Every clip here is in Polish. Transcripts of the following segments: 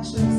passion.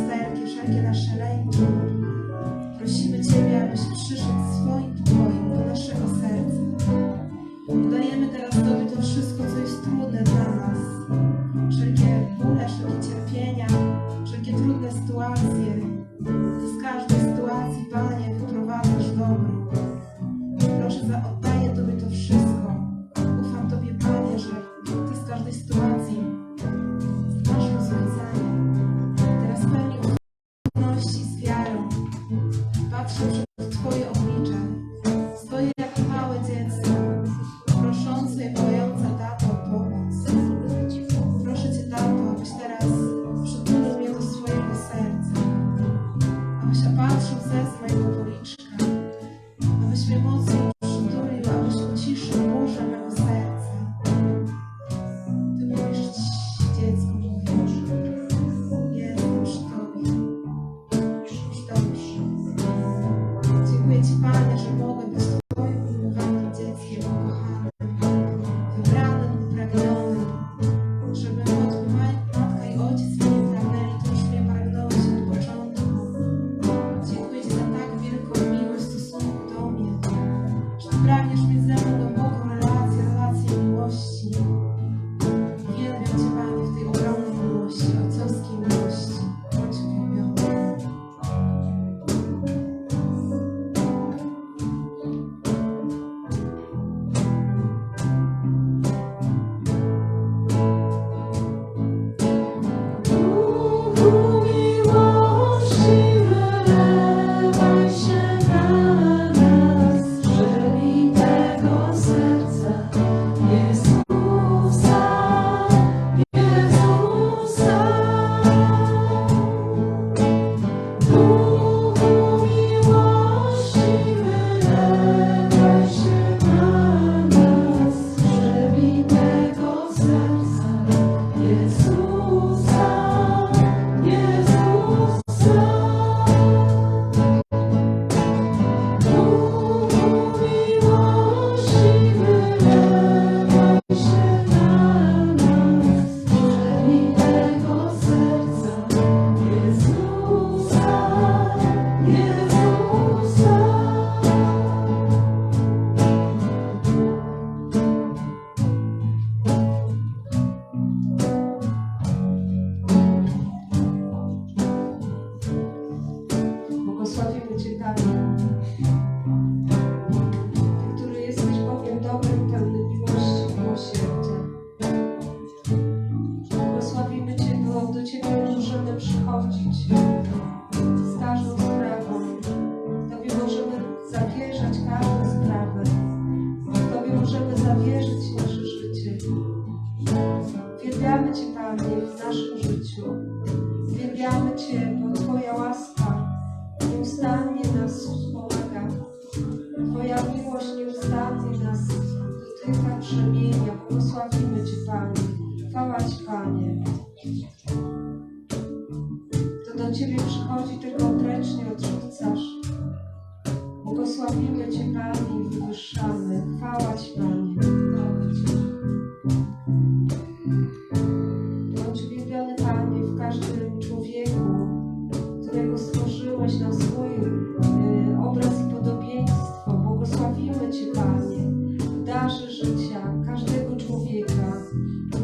в нашем життю.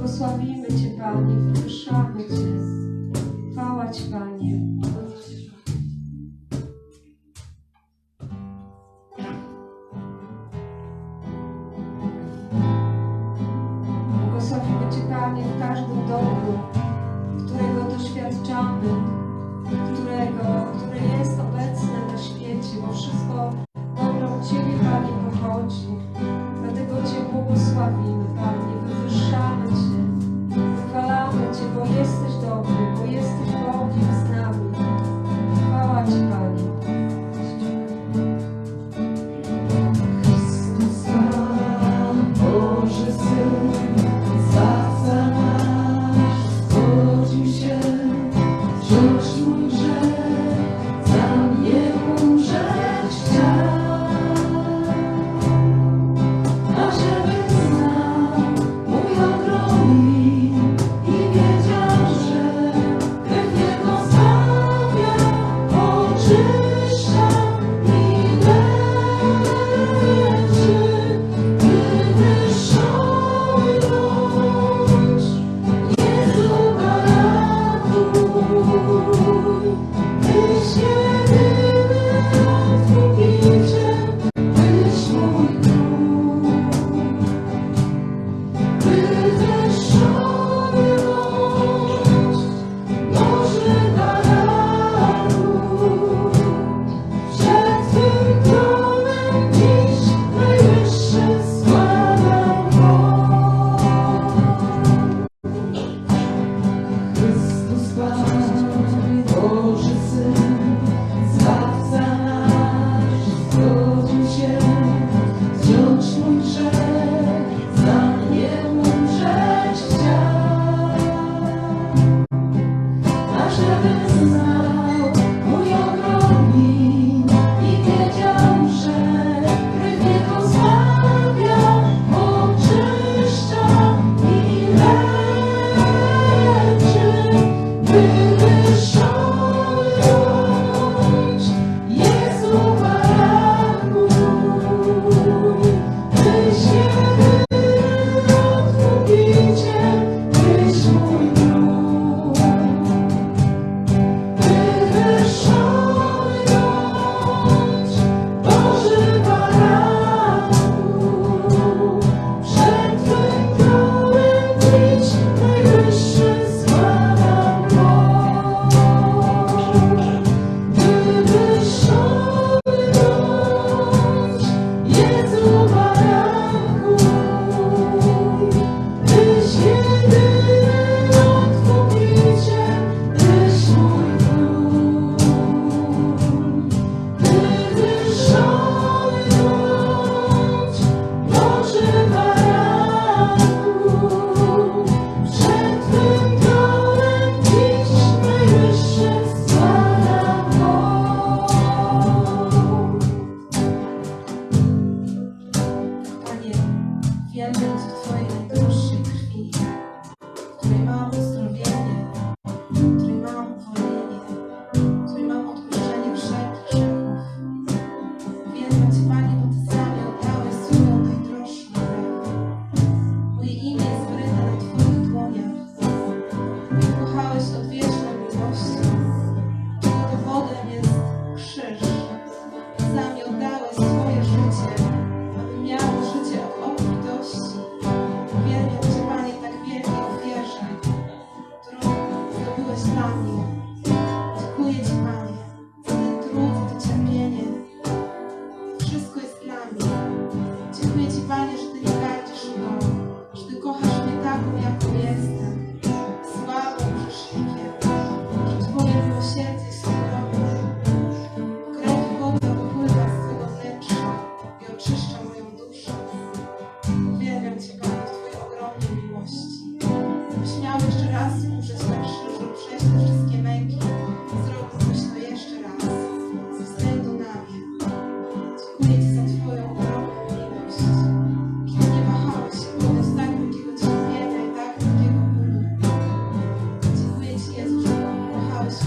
Błogosławimy Cię, Panie, wywyższamy Cię. Chwała Ci, Panie.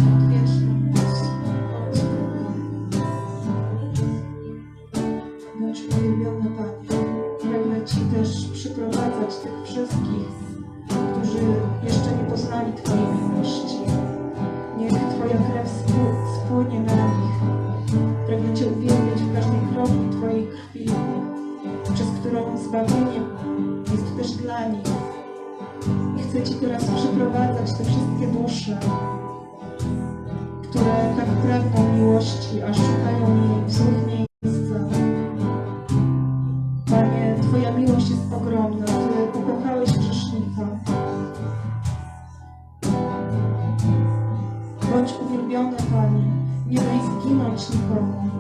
Yes. Panie. Nie daj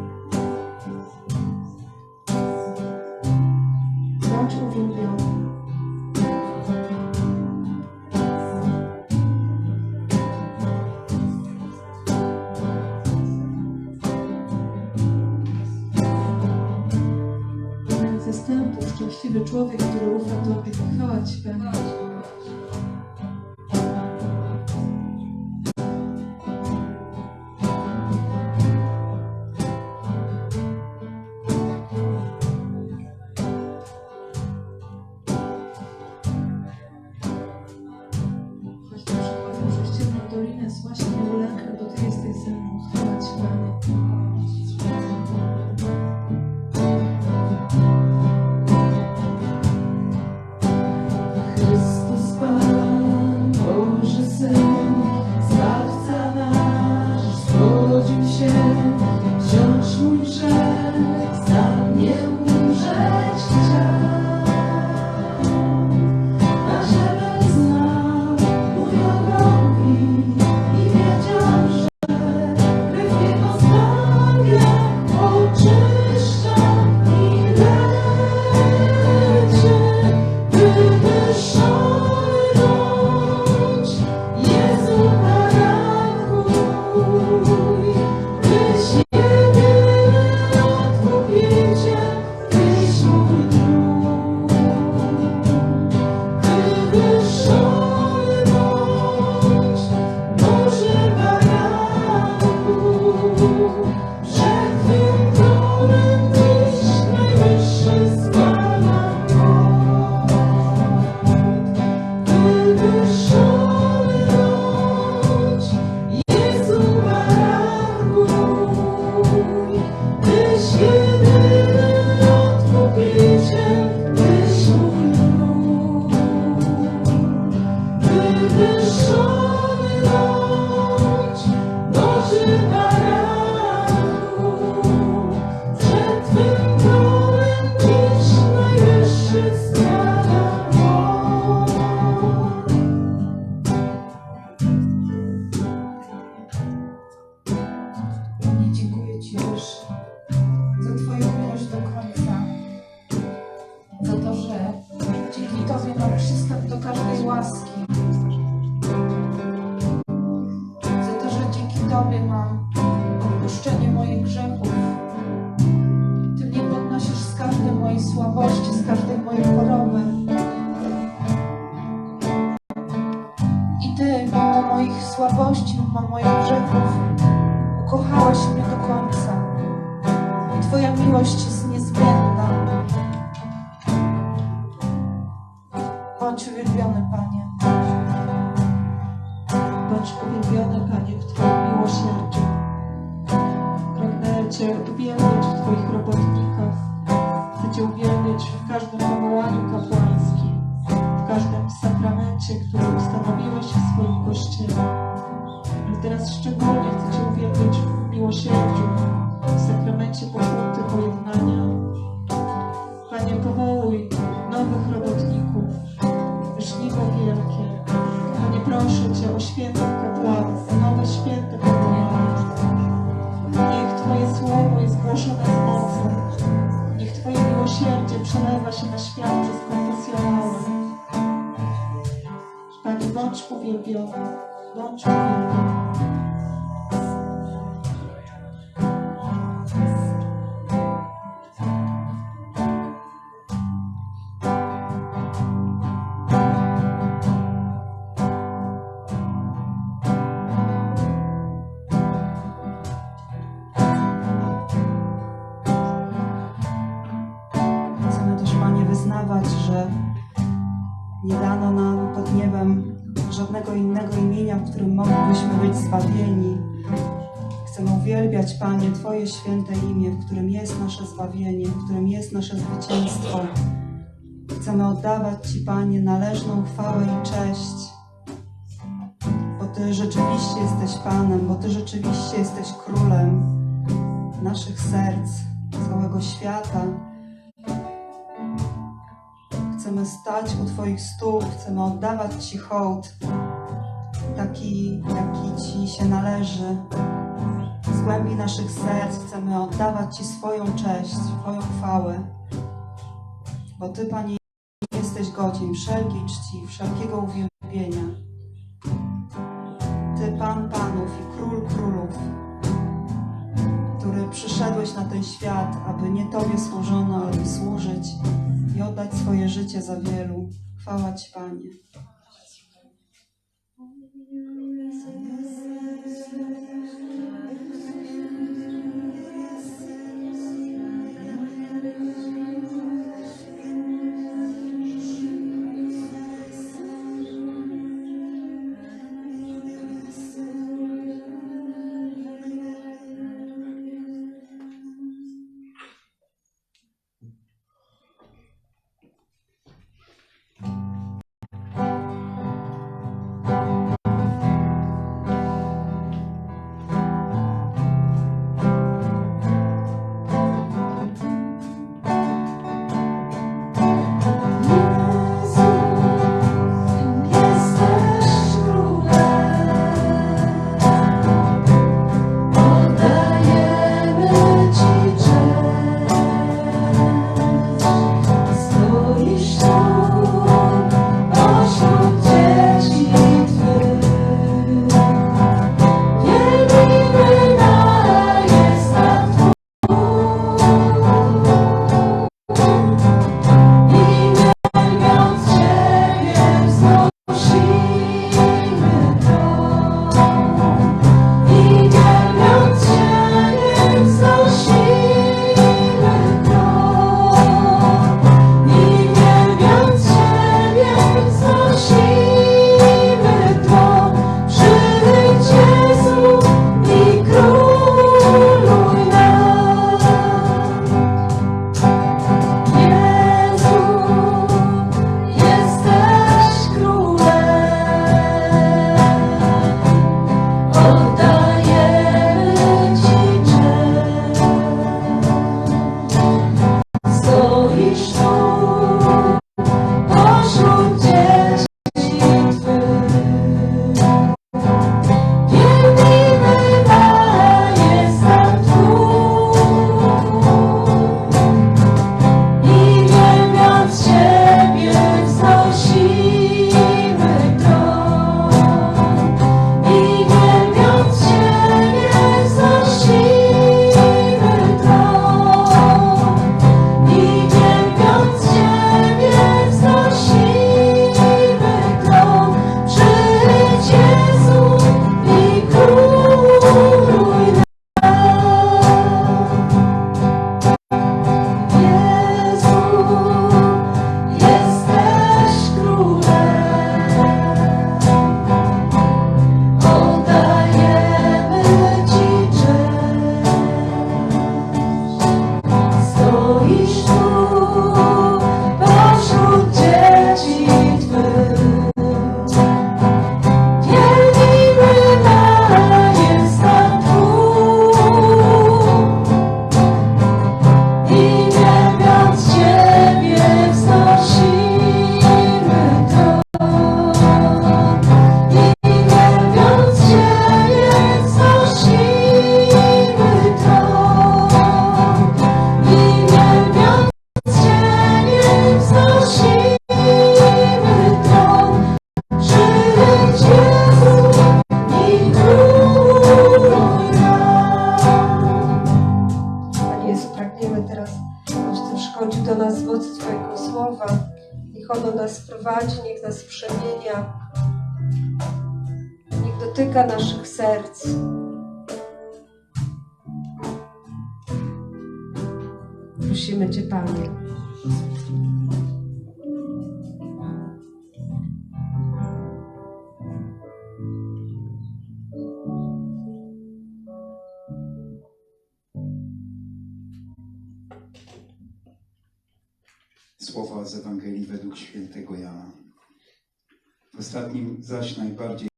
Bądź uwielbiony, Panie, w Twoim miłosierdziu. Pragnę Cię uwielbiać w Twoich robotnikach. Chcę Cię uwielbiać w każdym powołaniu kapłańskim, w każdym sakramencie, który ustanowiłeś w swoim Kościele. Ale teraz szczególnie chcę Cię uwielbiać w miłosierdziu, w sakramencie pokuty, pojednania. Panie, powołuj nowych robotników, żniwo wielkie. Proszę Cię o świętych kapłanów, nowe święte powołania. Niech Twoje słowo jest głoszone z mocą. Niech Twoje miłosierdzie przelewa się na świat przez konfesjonały. Panie, bądź uwielbiony, bądź uwielbiony. Żadnego innego imienia, w którym moglibyśmy być zbawieni. Chcemy uwielbiać, Panie, Twoje święte imię, w którym jest nasze zbawienie, w którym jest nasze zwycięstwo. Chcemy oddawać Ci, Panie, należną chwałę i cześć, bo Ty rzeczywiście jesteś Panem, bo Ty rzeczywiście jesteś Królem naszych serc, całego świata. Chcemy stać u Twoich stóp, chcemy oddawać Ci hołd, taki, jaki Ci się należy. Z głębi naszych serc chcemy oddawać Ci swoją cześć, Twoją chwałę, bo Ty, Panie, jesteś godzien wszelkiej czci, wszelkiego uwielbienia. Ty, Pan Panów i Król Królów, który przyszedłeś na ten świat, aby nie Tobie służono, ale służyć i oddać swoje życie za wielu. Chwała Ci, Panie. Prowadzi, niech nas przemienia. Niech dotyka naszych serc. Prosimy Cię, Panie. Słowa z Ewangelii według świętego Jana. W ostatnim zaś najbardziej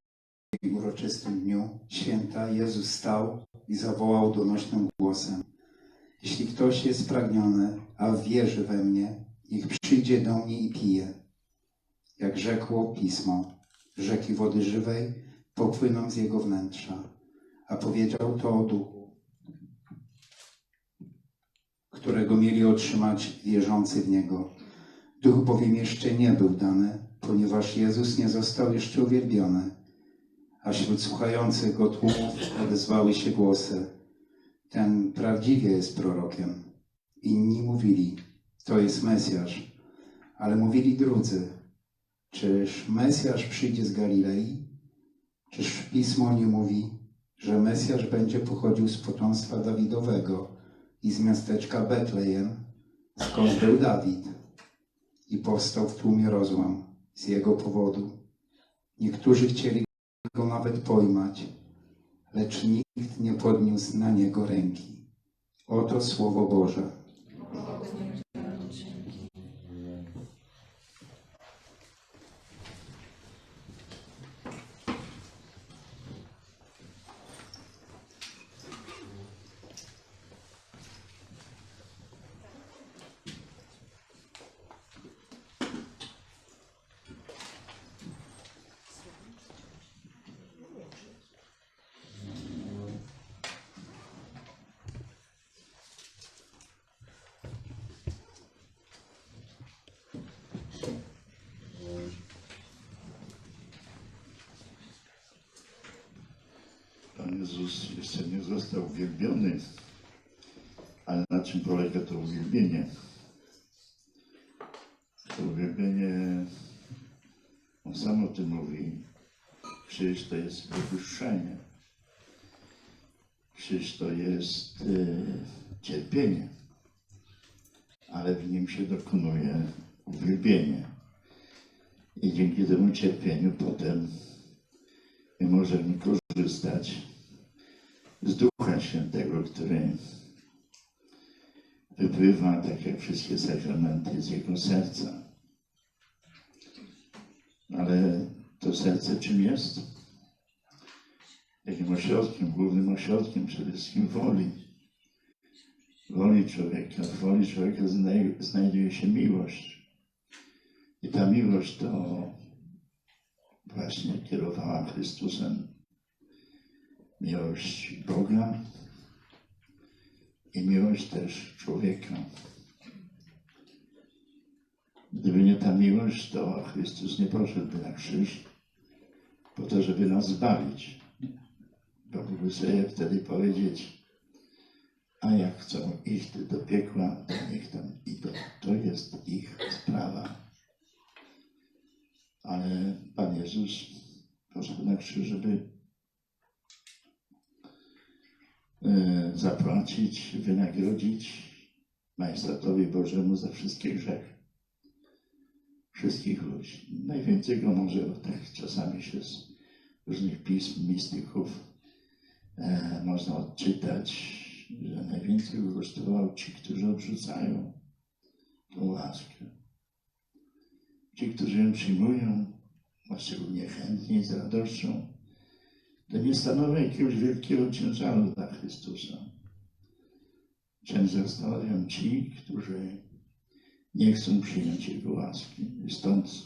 uroczystym dniu święta Jezus stał i zawołał donośnym głosem: Jeśli ktoś jest spragniony, a wierzy we mnie, niech przyjdzie do mnie i pije. Jak rzekło pismo, rzeki wody żywej popłyną z jego wnętrza. A powiedział to o duchu, którego mieli otrzymać wierzący w Niego. Duch bowiem jeszcze nie był dany, ponieważ Jezus nie został jeszcze uwielbiony. A wśród słuchających Go tłumów odezwały się głosy. Ten prawdziwie jest prorokiem. Inni mówili, to jest Mesjasz. Ale mówili drudzy, czyż Mesjasz przyjdzie z Galilei? Czyż Pismo nie mówi, że Mesjasz będzie pochodził z potomstwa Dawidowego i z miasteczka Betlejem, skąd był Dawid? I powstał w tłumie rozłam z jego powodu. Niektórzy chcieli go nawet pojmać, lecz nikt nie podniósł na niego ręki. Oto Słowo Boże. Pan Jezus jeszcze nie został uwielbiony, ale na czym polega to uwielbienie? To uwielbienie, on sam o tym mówi, krzyż to jest wywyższenie. Krzyż to jest e, cierpienie, ale w nim się dokonuje uwielbienie. I dzięki temu cierpieniu potem my możemy korzystać z Ducha Świętego, który wypływa, tak jak wszystkie sakramenty, z Jego serca. Ale to serce czym jest? Jakim ośrodkiem, głównym ośrodkiem przede wszystkim woli. Woli człowieka. W woli człowieka znaj- znajduje się miłość. I ta miłość to właśnie kierowała Chrystusem miłość Boga i miłość też człowieka. Gdyby nie ta miłość, to Chrystus nie poszedłby na krzyż po to, żeby nas zbawić. Bo mógłby sobie wtedy powiedzieć, a jak chcą iść do piekła, to niech tam idą. To jest ich sprawa. Ale Pan Jezus poszedł na krzyż, żeby e, zapłacić, wynagrodzić majstratowi Bożemu za wszystkie grzechy. Wszystkich ludzi. Najwięcej go może, bo tak czasami się z różnych pism, mistyków e, można odczytać, że najwięcej go ci, którzy odrzucają tą łaskę. Ci, którzy ją przyjmują, szczególnie chętnie, z radością, to nie stanowi jakiegoś wielkiego ciężaru dla Chrystusa. Ciężar stanowią ci, którzy nie chcą przyjąć Jego łaski. Stąd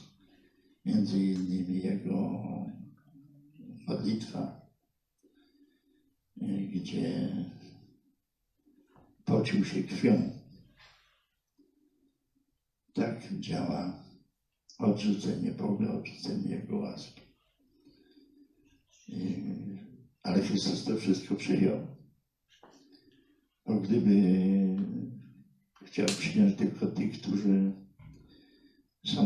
między innymi Jego modlitwa, gdzie pocił się krwią. Tak działa odrzucenie Boga, odrzucenie Jego łaski. I- Ale Chrystus to wszystko przyjął. Bo gdyby chciał przyjąć tylko tych, którzy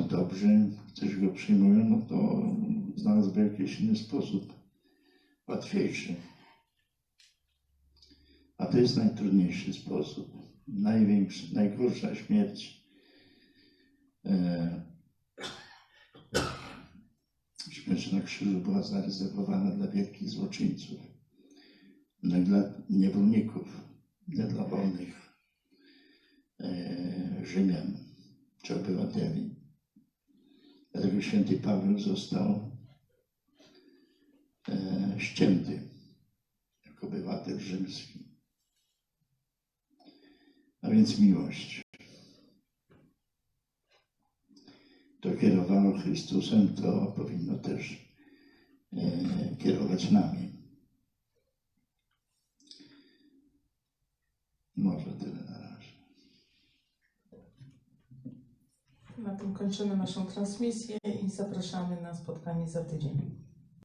dobrze, ktoś go przyjmuje, no to znalazłby jakiś inny sposób, łatwiejszy. A to jest najtrudniejszy sposób, największy, najgorsza śmierć. E, śmierć na krzyżu była zarezerwowana dla wielkich złoczyńców, nie dla niewolników, nie dla wolnych e, Rzymian czy obywateli. Dlatego święty Paweł został e, ścięty jako obywatel rzymski. A więc miłość. To kierowało Chrystusem, to powinno też e, kierować nami. Może tyle na razie. Na tym kończymy naszą transmisję i zapraszamy na spotkanie za tydzień.